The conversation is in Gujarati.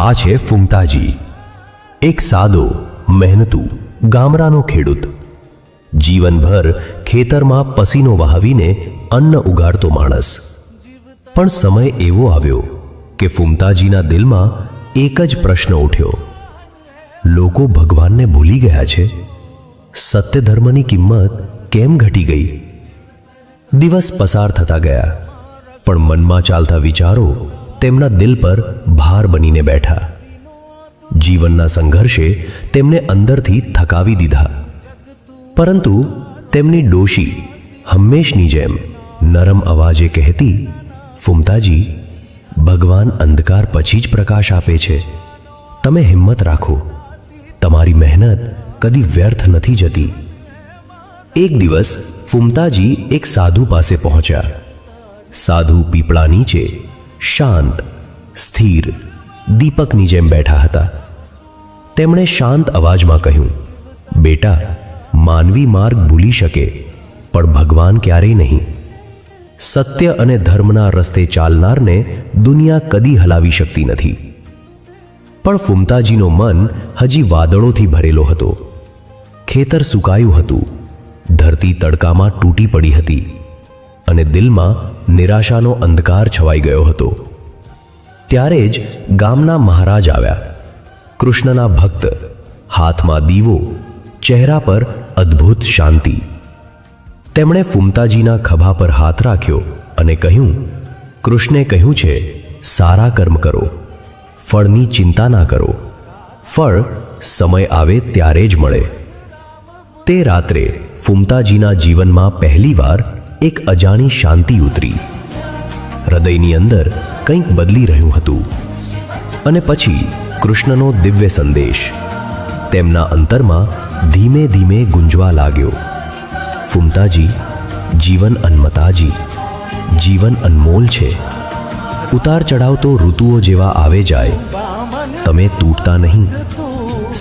આ છે ફૂંકતાજી એક સાદો, મહેનતુ ગામડાનો ખેડૂત. જીવનભર ખેતરમાં પસીનો વહાવીને અન્ન ઉગાડતો માણસ. પણ સમય એવો આવ્યો કે ફૂમતાજીના દિલમાં એક જ પ્રશ્ન ઉઠ્યો. લોકો ભગવાનને ભૂલી ગયા છે. સત્ય ધર્મની કિંમત કેમ ઘટી ગઈ? દિવસ પસાર થતા ગયા. પણ મનમાં ચાલતા વિચારો તેમના દિલ પર ભાર બનીને બેઠા. જીવનના સંઘર્ષે તેમને અંદરથી થકાવી દીધા. પરંતુ તેમની ડોશી હંમેશની જેમ નરમ અવાજે કહેતી, ફૂમતાજી, ભગવાન અંધકાર પછી જ પ્રકાશ આપે છે. તમે હિંમત રાખો. તમારી મહેનત કદી વ્યર્થ નથી જતી. એક દિવસ ફૂમતાજી એક સાધુ પાસે પહોંચ્યા. સાધુ પીપળા નીચે શાંત, સ્થિર દીપકની જેમ બેઠા હતા. તેમણે શાંત અવાજમાં કહ્યું, બેટા, માનવી માર્ગ ભૂલી શકે, પણ ભગવાન ક્યારેય નહીં. સત્ય અને ધર્મના રસ્તે ચાલનારને દુનિયા કદી હલાવી શકતી નથી. પણ ફુમતાજીનો મન હજી વાદળોથી ભરેલો હતો. ખેતર સુકાયું હતું. ધરતી તડકામાં તૂટી પડી હતી. અને દિલમાં નિરાશાનો અંધકાર છવાઈ ગયો હતો. ત્યારે જ ગામના મહારાજ આવ્યા. કૃષ્ણના ભક્ત, હાથમાં દીવો, ચહેરા પર અદ્ભુત શાંતિ. તેમણે ફૂમતાજીના ખભા પર હાથ રાખ્યો અને કહ્યું, કૃષ્ણે કહ્યું છે, સારા કર્મ કરો. ફળની ચિંતા ના કરો. ફળ સમય આવે ત્યારે જ મળે. તે રાત્રે ફૂમતાજીના જીવનમાં પહેલીવાર એક અજાણી શાંતિ ઉતરી. હૃદયની અંદર કંઈક બદલી રહ્યું હતું. અને પછી કૃષ્ણનો દિવ્ય સંદેશ. તેમના અંતરમાં ધીમે ધીમે ગુંજવા લાગ્યો. ફૂમતાજી, જીવન અન્મતાજી જીવન અનમોલ છે. ઉતાર ચઢાવ તો ઋતુઓ જેવા આવે જાય. તમે તૂટતા નહીં.